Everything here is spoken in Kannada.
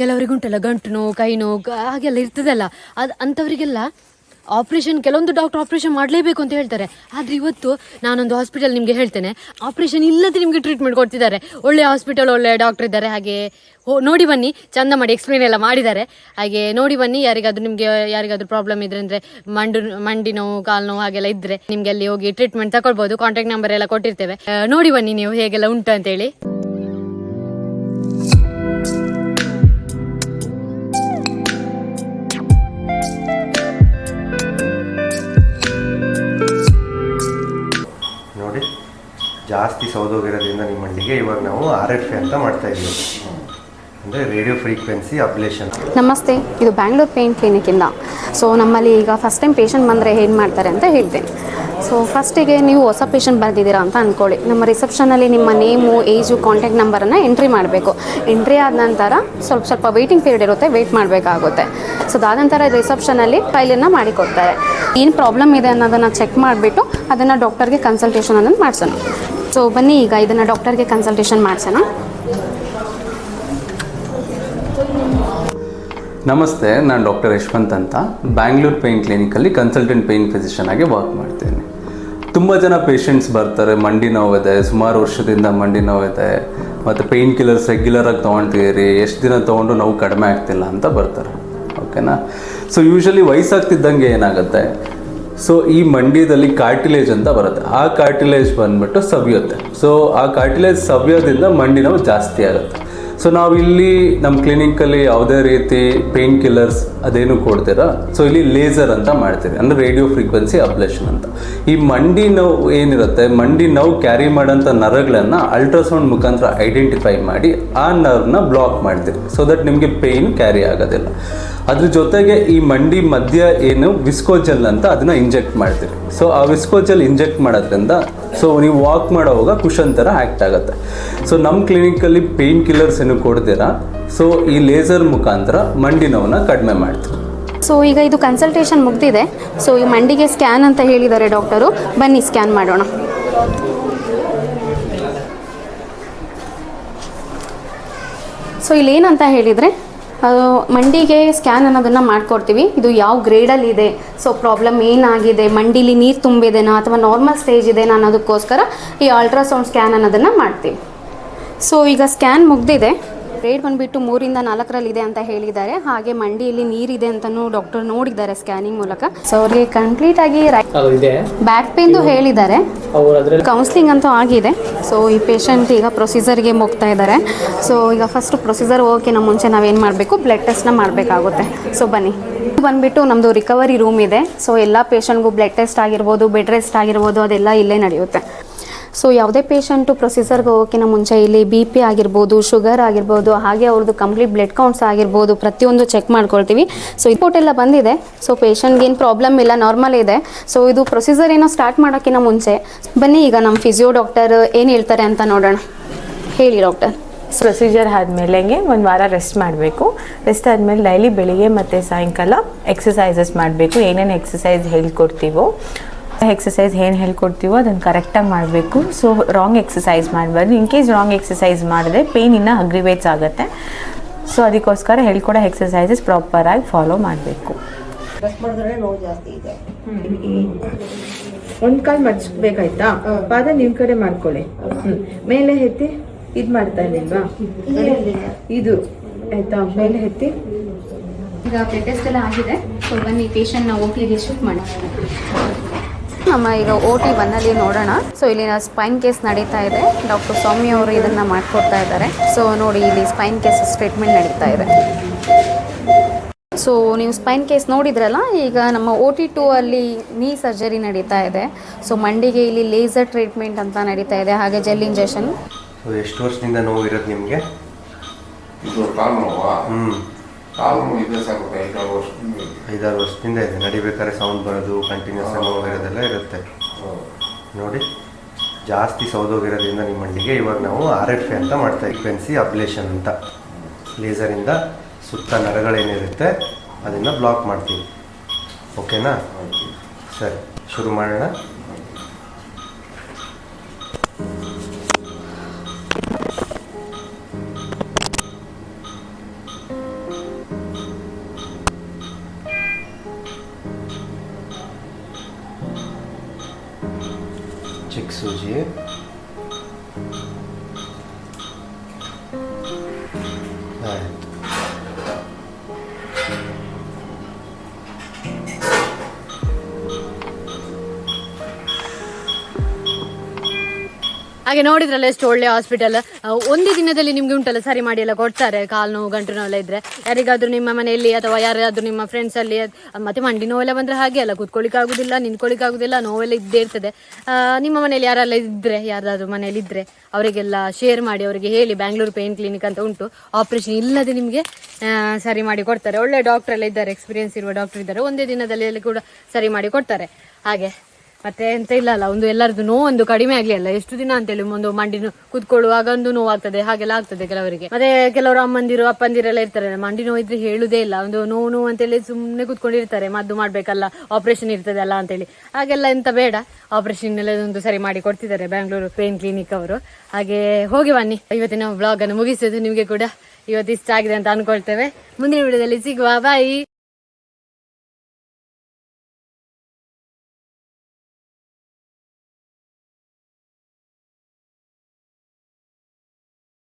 ಕೆಲವರಿಗೆ ಉಂಟಲ್ಲ ಗಂಟು ನೋವು ಕೈ ನೋವು ಹಾಗೆಲ್ಲ ಇರ್ತದಲ್ಲ. ಅದು ಅಂಥವರಿಗೆಲ್ಲ ಆಪ್ರೇಷನ್ ಕೆಲವೊಂದು ಡಾಕ್ಟರ್ ಆಪ್ರೇಷನ್ ಮಾಡಲೇಬೇಕು ಅಂತ ಹೇಳ್ತಾರೆ. ಆದರೆ ಇವತ್ತು ನಾನೊಂದು ಹಾಸ್ಪಿಟಲ್ ನಿಮಗೆ ಹೇಳ್ತೇನೆ. ಆಪ್ರೇಷನ್ ಇಲ್ಲದೆ ನಿಮಗೆ ಟ್ರೀಟ್ಮೆಂಟ್ ಕೊಡ್ತಿದ್ದಾರೆ. ಒಳ್ಳೆ ಹಾಸ್ಪಿಟಲ್ ಒಳ್ಳೆ ಡಾಕ್ಟರ್ ಇದ್ದಾರೆ. ಹಾಗೆ ಹೋ, ನೋಡಿ ಬನ್ನಿ, ಚಂದ ಮಾಡಿ ಎಕ್ಸ್ಪ್ಲೇನ್ ಎಲ್ಲ ಮಾಡಿದ್ದಾರೆ. ಹಾಗೆ ನೋಡಿ ಬನ್ನಿ, ಯಾರಿಗಾದ್ರೂ ನಿಮಗೆ ಯಾರಿಗಾದ್ರೂ ಪ್ರಾಬ್ಲಮ್ ಇದ್ರೆ ಅಂದರೆ ಮಂಡು ಮಂಡಿ ನೋವು ಕಾಲು ನೋವು ಹಾಗೆಲ್ಲ ಇದ್ದರೆ ನಿಮಗೆ ಅಲ್ಲಿ ಹೋಗಿ ಟ್ರೀಟ್ಮೆಂಟ್ ತಗೊಳ್ಬೋದು ಕಾಂಟ್ಯಾಕ್ಟ್ ನಂಬರ್ ಎಲ್ಲ ಕೊಟ್ಟಿರ್ತೇವೆ. ನೋಡಿ ಬನ್ನಿ ನೀವು ಹೇಗೆಲ್ಲ ಉಂಟು ಅಂತೇಳಿ. ಜಾಸ್ತಿ ಸೌದೋಗಿರೋದ್ರಿಂದ ನಿಮ್ಮ ಮಂಡಿಗೆ ಇವಾಗ ನಾವು ಆರ್ ಎಫ್ ಎ ಅಂತ ಮಾಡ್ತಾ ಇದ್ದೀವಿ ಅಂದರೆ ರೇಡಿಯೋ ಫ್ರೀಕ್ವೆನ್ಸಿ ಅಬ್ಲೇಷನ್. ನಮಸ್ತೆ, ಇದು ಬ್ಯಾಂಗ್ಳೂರ್ ಪೇನ್ ಕ್ಲಿನಿಕಿಂದ ಸೊ ನಮ್ಮಲ್ಲಿ ಈಗ ಫಸ್ಟ್ ಟೈಮ್ ಪೇಷಂಟ್ ಬಂದರೆ ಏನು ಮಾಡ್ತಾರೆ ಅಂತ ಹೇಳ್ತೇನೆ ಸೊ ಫಸ್ಟಿಗೆ ನೀವು ಹೊಸ ಪೇಷಂಟ್ ಬಂದಿದ್ದೀರಾ ಅಂತ ಅಂದ್ಕೊಳ್ಳಿ ನಮ್ಮ ರಿಸೆಪ್ಷನಲ್ಲಿ ನಿಮ್ಮ ನೇಮು ಏಜು ಕಾಂಟ್ಯಾಕ್ಟ್ ನಂಬರನ್ನು ಎಂಟ್ರಿ ಮಾಡಬೇಕು. ಎಂಟ್ರಿ ಆದ ನಂತರ ಸ್ವಲ್ಪ ಸ್ವಲ್ಪ ವೇಟಿಂಗ್ ಪೀರಿಯಡ್ ಇರುತ್ತೆ ವೇಟ್ ಮಾಡಬೇಕಾಗುತ್ತೆ. ಸೊ ಅದಾದ ನಂತರ ರಿಸೆಪ್ಷನಲ್ಲಿ ಫೈಲನ್ನು ಮಾಡಿಕೊಡ್ತಾರೆ. ಏನು ಪ್ರಾಬ್ಲಮ್ ಇದೆ ಅನ್ನೋದನ್ನು ಚೆಕ್ ಮಾಡಿಬಿಟ್ಟು ಅದನ್ನು ಡಾಕ್ಟರ್ಗೆ ಕನ್ಸಲ್ಟೇಷನ್ ಅನ್ನೋದು ಮಾಡಿಸೋಣ. ಸೊ ಬನ್ನಿ, ಈಗ ಇದನ್ನು ಡಾಕ್ಟರ್ಗೆ ಕನ್ಸಲ್ಟೇಷನ್ ಮಾಡಿಸೋಣ. ನಮಸ್ತೆ, ನಾನು ಡಾಕ್ಟರ್ ಯಶವಂತ್ ಅಂತ. ಬ್ಯಾಂಗ್ಳೂರ್ ಪೇಯ್ನ್ ಕ್ಲಿನಿಕಲ್ಲಿ ಕನ್ಸಲ್ಟೆಂಟ್ ಪೇಯ್ನ್ ಫಿಸಿಷಿಯನ್ ಆಗಿ ವರ್ಕ್ ಮಾಡ್ತೇನೆ. ತುಂಬ ಜನ ಪೇಷಂಟ್ಸ್ ಬರ್ತಾರೆ, ಮಂಡಿ ನೋವಿದೆ, ಸುಮಾರು ವರ್ಷದಿಂದ ಮಂಡಿ ನೋವಿದೆ, ಮತ್ತು ಪೇಯ್ನ್ ಕಿಲ್ಲರ್ಸ್ ರೆಗ್ಯುಲರಾಗಿ ತೊಗೊಳ್ತೀರಿ ಎಷ್ಟು ದಿನ ತೊಗೊಂಡು ನೋವು ಕಡಿಮೆ ಆಗ್ತಿಲ್ಲ ಅಂತ ಬರ್ತಾರೆ. ಓಕೆನಾ ಸೊ ಯೂಶಲಿ ವಯಸ್ಸಾಗ್ತಿದ್ದಂಗೆ ಏನಾಗುತ್ತೆ? ಸೊ ಈ ಮಂಡ್ಯದಲ್ಲಿ ಕಾರ್ಟಿಲೇಜ್ ಅಂತ ಬರುತ್ತೆ. ಆ ಕಾರ್ಟಿಲೇಜ್ ಬಂದ್ಬಿಟ್ಟು ಸವಿಯುತ್ತೆ ಸೊ ಆ ಕಾರ್ಟಿಲೇಜ್ ಸವಿಯೋದ್ರಿಂದ ಮಂಡಿ ನೋವು ಜಾಸ್ತಿ ಆಗುತ್ತೆ. ಸೊ ನಾವು ಇಲ್ಲಿ ನಮ್ಮ ಕ್ಲಿನಿಕಲ್ಲಿ ಯಾವುದೇ ರೀತಿ ಪೇನ್ ಕಿಲ್ಲರ್ಸ್ ಅದೇನು ಕೊಡ್ತೀರಾ ಸೊ ಇಲ್ಲಿ ಲೇಸರ್ ಅಂತ ಮಾಡ್ತೀವಿ. ಅಂದರೆ ರೇಡಿಯೋ ಫ್ರೀಕ್ವೆನ್ಸಿ ಅಬ್ಲೇಷನ್ ಅಂತ. ಈ ಮಂಡಿ ನೋವು ಏನಿರುತ್ತೆ? ಮಂಡಿ ನೋವು ಕ್ಯಾರಿ ಮಾಡೋಂಥ ನರಗಳನ್ನು ಅಲ್ಟ್ರಾಸೌಂಡ್ ಮುಖಾಂತರ ಐಡೆಂಟಿಫೈ ಮಾಡಿ ಆ ನರ್ವ್ನ ಬ್ಲಾಕ್ ಮಾಡ್ತೀವಿ. ಸೊ ದಟ್ ನಿಮಗೆ ಪೇಯ್ನ್ ಕ್ಯಾರಿ ಆಗೋದಿಲ್ಲ. ಅದ್ರ ಜೊತೆಗೆ ಈ ಮಂಡಿ ಮಧ್ಯ ಏನು ವಿಸ್ಕೋಜೆಲ್ ಅಂತ ಅದನ್ನ ಇಂಜೆಕ್ಟ್ ಮಾಡ್ತೀರಿ ಸೊ ಆ ವಿಸ್ಕೋಜೆಲ್ ಇಂಜೆಕ್ಟ್ ಮಾಡೋದ್ರಿಂದ ಸೊ ನೀವು ವಾಕ್ ಮಾಡೋವಾಗ ಕುಷನ್ ಥರ ಆ್ಯಕ್ಟ್ ಆಗುತ್ತೆ. ಸೊ ನಮ್ಮ ಕ್ಲಿನಿಕಲ್ಲಿ ಪೇಯ್ನ್ ಕಿಲ್ಲರ್ಸ್ ಏನು ಕೊಡ್ತೀರಾ? ಸೊ ಈ ಲೇಸರ್ ಮುಖಾಂತರ ಮಂಡಿ ನೋವನ್ನ ಕಡಿಮೆ ಮಾಡ್ತೀವಿ. ಸೊ ಈಗ ಇದು ಕನ್ಸಲ್ಟೇಷನ್ ಮುಗ್ದಿದೆ. ಸೊ ಈ ಮಂಡಿಗೆ ಸ್ಕ್ಯಾನ್ ಅಂತ ಹೇಳಿದ್ದಾರೆ ಡಾಕ್ಟರು. ಬನ್ನಿ ಸ್ಕ್ಯಾನ್ ಮಾಡೋಣ. ಸೊ ಇಲ್ಲೇನಂತ ಹೇಳಿದರೆ ಮಂಡಿಗೆ ಸ್ಕ್ಯಾನ್ ಅನ್ನೋದನ್ನು ಮಾಡ್ಕೊಡ್ತೀವಿ. ಇದು ಯಾವ ಗ್ರೇಡಲ್ಲಿ ಇದೆ? ಸೊ ಪ್ರಾಬ್ಲಮ್ ಏನಾಗಿದೆ? ಮಂಡಿಲಿ ನೀರು ತುಂಬಿದೆನಾ? ಅಥವಾ ನಾರ್ಮಲ್ ಸ್ಟೇಜ್ ಇದೆನಾ ಅನ್ನೋದಕ್ಕೋಸ್ಕರ ಈ ಅಲ್ಟ್ರಾಸೌಂಡ್ ಸ್ಕ್ಯಾನ್ ಅನ್ನೋದನ್ನು ಮಾಡ್ತೀವಿ. ಸೊ ಈಗ ಸ್ಕ್ಯಾನ್ ಮುಗ್ದಿದೆ. ಗ್ರೇಡ್ ಬಂದುಬಿಟ್ಟು ಮೂರಿಂದ ನಾಲ್ಕರಲ್ಲಿದೆ ಅಂತ ಹೇಳಿದ್ದಾರೆ. ಹಾಗೆ ಮಂಡಿಯಲ್ಲಿ ನೀರಿದೆ ಅಂತಲೂ ಡಾಕ್ಟರ್ ನೋಡಿದ್ದಾರೆ ಸ್ಕ್ಯಾನಿಂಗ್ ಮೂಲಕ. ಸೊ ಅವ್ರಿಗೆ ಕಂಪ್ಲೀಟ್ ಆಗಿ ಇದೆ. ಬ್ಯಾಕ್ ಪೇನ್ ಹೇಳಿದ್ದಾರೆ. ಕೌನ್ಸಿಲಿಂಗ್ ಅಂತೂ ಆಗಿದೆ. ಸೊ ಈ ಪೇಷಂಟ್ ಈಗ ಪ್ರೊಸೀಜರ್ಗೆ ಹೋಗ್ತಾ ಇದ್ದಾರೆ. ಸೊ ಈಗ ಫಸ್ಟ್ ಪ್ರೊಸೀಜರ್ ಹೋಗೋಕ್ಕಿಂತ ಮುಂಚೆ ನಾವೇನು ಮಾಡಬೇಕು? ಬ್ಲಡ್ ಟೆಸ್ಟ್ನ ಮಾಡಬೇಕಾಗುತ್ತೆ. ಸೊ ಬನ್ನಿ. ಇದು ಬಂದ್ಬಿಟ್ಟು ನಮ್ಮದು ರಿಕವರಿ ರೂಮ್ ಇದೆ. ಸೊ ಎಲ್ಲ ಪೇಷಂಟ್ಗೂ ಬ್ಲಡ್ ಟೆಸ್ಟ್ ಆಗಿರ್ಬೋದು ಬೆಡ್ ರೆಸ್ಟ್ ಆಗಿರ್ಬೋದು ಅದೆಲ್ಲ ಇಲ್ಲೇ ನಡೆಯುತ್ತೆ. ಸೊ ಯಾವುದೇ ಪೇಷಂಟು ಪ್ರೊಸೀಜರ್ಗೆ ಹೋಗೋಕ್ಕಿಂತ ಮುಂಚೆ ಇಲ್ಲಿ ಬಿ ಪಿ ಆಗಿರ್ಬೋದು ಶುಗರ್ ಆಗಿರ್ಬೋದು, ಹಾಗೆ ಅವ್ರದ್ದು ಕಂಪ್ಲೀಟ್ ಬ್ಲಡ್ ಕೌಂಟ್ಸ್ ಆಗಿರ್ಬೋದು, ಪ್ರತಿಯೊಂದು ಚೆಕ್ ಮಾಡ್ಕೊಳ್ತೀವಿ. ಸೊ ರಿಪೋರ್ಟ್ ಎಲ್ಲ ಬಂದಿದೆ. ಸೊ ಪೇಷಂಟ್ಗೆ ಏನು ಪ್ರಾಬ್ಲಮ್ ಇಲ್ಲ ನಾರ್ಮಲ್ ಇದೆ. ಸೊ ಇದು ಪ್ರೊಸೀಜರ್ ಏನೋ ಸ್ಟಾರ್ಟ್ ಮಾಡೋಕ್ಕಿಂತ ಮುಂಚೆ. ಬನ್ನಿ ಈಗ ನಮ್ಮ ಫಿಸಿಯೋ ಡಾಕ್ಟರ್ ಏನು ಹೇಳ್ತಾರೆ ಅಂತ ನೋಡೋಣ. ಹೇಳಿ ಡಾಕ್ಟರ್ ಪ್ರೊಸೀಜರ್ ಆದಮೇಲೆ ಒಂದು ವಾರ ರೆಸ್ಟ್ ಮಾಡಬೇಕು. ರೆಸ್ಟ್ ಆದಮೇಲೆ ಡೈಲಿ ಬೆಳಿಗ್ಗೆ ಮತ್ತು ಸಾಯಂಕಾಲ ಎಕ್ಸಸೈಸಸ್ ಮಾಡಬೇಕು. ಏನೇನು ಎಕ್ಸಸೈಸ್ ಹೇಳ್ಕೊಡ್ತೀವೋ ಎಕ್ಸಸೈಸ್ ಏನು ಹೇಳ್ಕೊಡ್ತೀವೋ ಅದನ್ನು ಕರೆಕ್ಟಾಗಿ ಮಾಡಬೇಕು. ಸೊ ರಾಂಗ್ ಎಕ್ಸಸೈಸ್ ಮಾಡಬಾರ್ದು. ಇನ್ ಕೇಸ್ ರಾಂಗ್ ಎಕ್ಸಸೈಸ್ ಮಾಡಿದ್ರೆ ಪೇಯ್ನ್ ಇನ್ನೂ ಅಗ್ರಿವೇಟ್ಸ್ ಆಗುತ್ತೆ. ಸೊ ಅದಕ್ಕೋಸ್ಕರ ಹೇಳ್ಕೊಡೋ ಎಕ್ಸಸೈಸಸ್ ಪ್ರಾಪರಾಗಿ ಫಾಲೋ ಮಾಡಬೇಕು. ಒಂದ್ ಕಾಲ್ ಮಡ್ಚ್ಬೇಕಾಯ್ತಾ ಪಾದ ನಿಮ್ ಕಡೆ ಮಾಡ್ಕೊಳ್ಳಿ. ಮೇಲೆ ಎತ್ತಿ ಇದ್ ಮಾಡ್ತಾ ಇಲ್ವಾ ಇದು ಆಯ್ತಾ? ಮೇಲೆ ಎತ್ತಿ. ಈಗ ಬ್ಲಡ್ ಟೆಸ್ಟ್ ಎಲ್ಲ ಆಗಿದೆ. ಸೊ ಬನ್ನಿ ಪೇಷಂಟ್ನ ನಾವು ಓಕೆ ಶಿಫ್ಟ್ ಮಾಡಿ ನಮ್ಮ ಈಗ ಓ ಟಿ ಒನ್ನಲ್ಲಿ ನೋಡೋಣ. ಸೊ ಇಲ್ಲಿ ಸ್ಪೈನ್ ಕೇಸ್ ನಡೀತಾ ಇದೆ. ಡಾಕ್ಟರ್ ಸ್ವಾಮಿ ಅವರು ಇದನ್ನ ಮಾಡ್ಕೊಡ್ತಾ ಇದ್ದಾರೆ. ಸೊ ನೋಡಿ ಇಲ್ಲಿ ಸ್ಪೈನ್ ಕೇಸ್ ಟ್ರೀಟ್ಮೆಂಟ್ ನಡೀತಾ ಇದೆ. ಸೊ ನೀವು ಸ್ಪೈನ್ ಕೇಸ್ ನೋಡಿದ್ರಲ್ಲ ಈಗ ನಮ್ಮ ಓ ಟಿ ಟೂ ಅಲ್ಲಿ ನೀ ಸರ್ಜರಿ ನಡೀತಾ ಇದೆ. ಸೊ ಮಂಡಿಗೆ ಇಲ್ಲಿ ಲೇಸರ್ ಟ್ರೀಟ್ಮೆಂಟ್ ಅಂತ ನಡೀತಾ ಇದೆ ಹಾಗೆ ಜೆಲ್ ಇಂಜೆಕ್ಷನ್ ಸೊ ಎಷ್ಟು ವರ್ಷದಿಂದ ನೋವು ಇರೋದು ನಿಮಗೆ? ಇದು ಕಾಲು ನೋವಾ ಹ್ಞೂ ಕಾಲು ಇದೆ ಐದಾರು ವರ್ಷದಿಂದ ಇದೆ. ಐದಾರು ವರ್ಷದಿಂದ ಇದೆ. ನಡಿಬೇಕಾದ್ರೆ ಸೌಂಡ್ ಬರೋದು ಕಂಟಿನ್ಯೂಸ್ ಆಗಿ ಇರೋದೆಲ್ಲ ಇರುತ್ತೆ. ನೋಡಿ ಜಾಸ್ತಿ ಸೌದೋಗಿರೋದ್ರಿಂದ ನಿಮ್ಮ ಮಂಡಿಗೆ ಇವಾಗ ನಾವು ಆರ್ ಎಫ್ ಎ ಅಂತ ಮಾಡ್ತಾ ಫ್ರೀಕ್ವೆನ್ಸಿ ಅಬ್ಲೇಷನ್ ಅಂತ. ಲೇಸರಿಂದ ಸುತ್ತ ನರಗಳೇನಿರುತ್ತೆ ಅದನ್ನು ಬ್ಲಾಕ್ ಮಾಡ್ತೀವಿ. ಓಕೆನಾ ಸರಿ ಶುರು ಮಾಡೋಣ. 잭 소지의 ಹಾಗೆ ನೋಡಿದ್ರಲ್ಲ ಎಷ್ಟು ಒಳ್ಳೆ ಹಾಸ್ಪಿಟಲ್ ಒಂದೇ ದಿನದಲ್ಲಿ ನಿಮ್ಗೆ ಉಂಟಲ್ಲ, ಸರಿ ಮಾಡಿ ಎಲ್ಲ ಕೊಡ್ತಾರೆ, ಕಾಲು ನೋವು, ಗಂಟು ನೋವೆಲ್ಲ ಇದ್ರೆ. ಯಾರಿಗಾದ್ರೂ ನಿಮ್ಮ ಮನೆಯಲ್ಲಿ ಅಥವಾ ಯಾರಾದ್ರೂ ನಿಮ್ಮ ಫ್ರೆಂಡ್ಸ್ ಅಲ್ಲಿ ಮತ್ತೆ ಮಂಡಿ ನೋವೆಲ್ಲ ಬಂದ್ರೆ ಹಾಗೆ ಅಲ್ಲ ಕುತ್ಕೊಳ್ಳಿಕ್ಕೆ ಆಗುದಿಲ್ಲ ನಿಂತ್ಕೊಳ್ಳಿಕ್ ಆಗುದಿಲ್ಲ ನೋವೆಲ್ಲ ಇದ್ದೇ ಇರ್ತದೆ. ನಿಮ್ಮ ಮನೆಯಲ್ಲಿ ಯಾರೆಲ್ಲ ಇದ್ರೆ, ಯಾರಾದ್ರೂ ಮನೆಯಲ್ಲಿ ಇದ್ರೆ, ಅವರಿಗೆಲ್ಲ ಶೇರ್ ಮಾಡಿ, ಅವರಿಗೆ ಹೇಳಿ ಬ್ಯಾಂಗ್ಳೂರು ಪೇನ್ ಕ್ಲಿನಿಕ್ ಅಂತ ಉಂಟು. ಆಪರೇಷನ್ ಇಲ್ಲದೆ ನಿಮಗೆ ಸರಿ ಮಾಡಿ ಕೊಡ್ತಾರೆ. ಒಳ್ಳೆ ಡಾಕ್ಟರ್ ಎಲ್ಲ ಇದ್ದಾರೆ ಎಕ್ಸ್ಪೀರಿಯನ್ಸ್ ಇರುವ ಡಾಕ್ಟರ್ ಇದ್ದಾರೆ. ಒಂದೇ ದಿನದಲ್ಲಿ ಕೂಡ ಸರಿ ಮಾಡಿ ಕೊಡ್ತಾರೆ. ಹಾಗೆ. ಮತ್ತೆ ಎಂತ ಇಲ್ಲ ಅಲ್ಲ ಒಂದು ಎಲ್ಲರದ್ದು ನೋವು ಒಂದು ಕಡಿಮೆ ಆಗ್ಲಿ ಅಲ್ಲ. ಎಷ್ಟು ದಿನ ಅಂತೇಳಿ ಒಂದು ಮಂಡಿ ಕುತ್ಕೊಳ್ಳುವಾಗ ಕೂತ್ಕೊಳ್ಳುವಾಗ ಒಂದು ನೋವು ಆಗ್ತದೆ ಹಾಗೆಲ್ಲ ಆಗ್ತದೆ ಕೆಲವರಿಗೆ. ಮತ್ತೆ ಕೆಲವರು ಅಮ್ಮಂದಿರು, ಅಪ್ಪಂದಿರೆಲ್ಲ ಇರ್ತಾರೆ. ಮಂಡಿ ನೋವು ಇದ್ರೆ ಹೇಳುದೇ ಇಲ್ಲ. ಒಂದು ನೋವು ನೋವು ಅಂತೇಳಿ ಸುಮ್ಮನೆ ಕುತ್ಕೊಂಡಿರ್ತಾರೆ. ಮದ್ದು ಮಾಡ್ಬೇಕಲ್ಲ ಆಪರೇಷನ್ ಇರ್ತದೆ ಅಲ್ಲ ಅಂತೇಳಿ ಹಾಗೆಲ್ಲ ಎಂತ ಬೇಡ. ಆಪರೇಷನ್ ಎಲ್ಲ ಒಂದು ಸರಿ ಮಾಡಿ ಕೊಡ್ತಿದ್ದಾರೆ ಬ್ಯಾಂಗ್ಳೂರು ಪೇನ್ ಕ್ಲಿನಿಕ್ ಅವರು. ಹಾಗೆ ಹೋಗಿ ಬನ್ನಿ. ಇವತ್ತಿನ ಬ್ಲಾಗ್ ಅನ್ನು ಮುಗಿಸೋದು ನಿಮಗೆ ಕೂಡ ಇವತ್ತು ಇಷ್ಟ ಆಗಿದೆ ಅಂತ ಅನ್ಕೊಳ್ತೇವೆ. ಮುಂದಿನ ವಿಡಿಯೋದಲ್ಲಿ ಸಿಗುವ. ಬಾಯಿ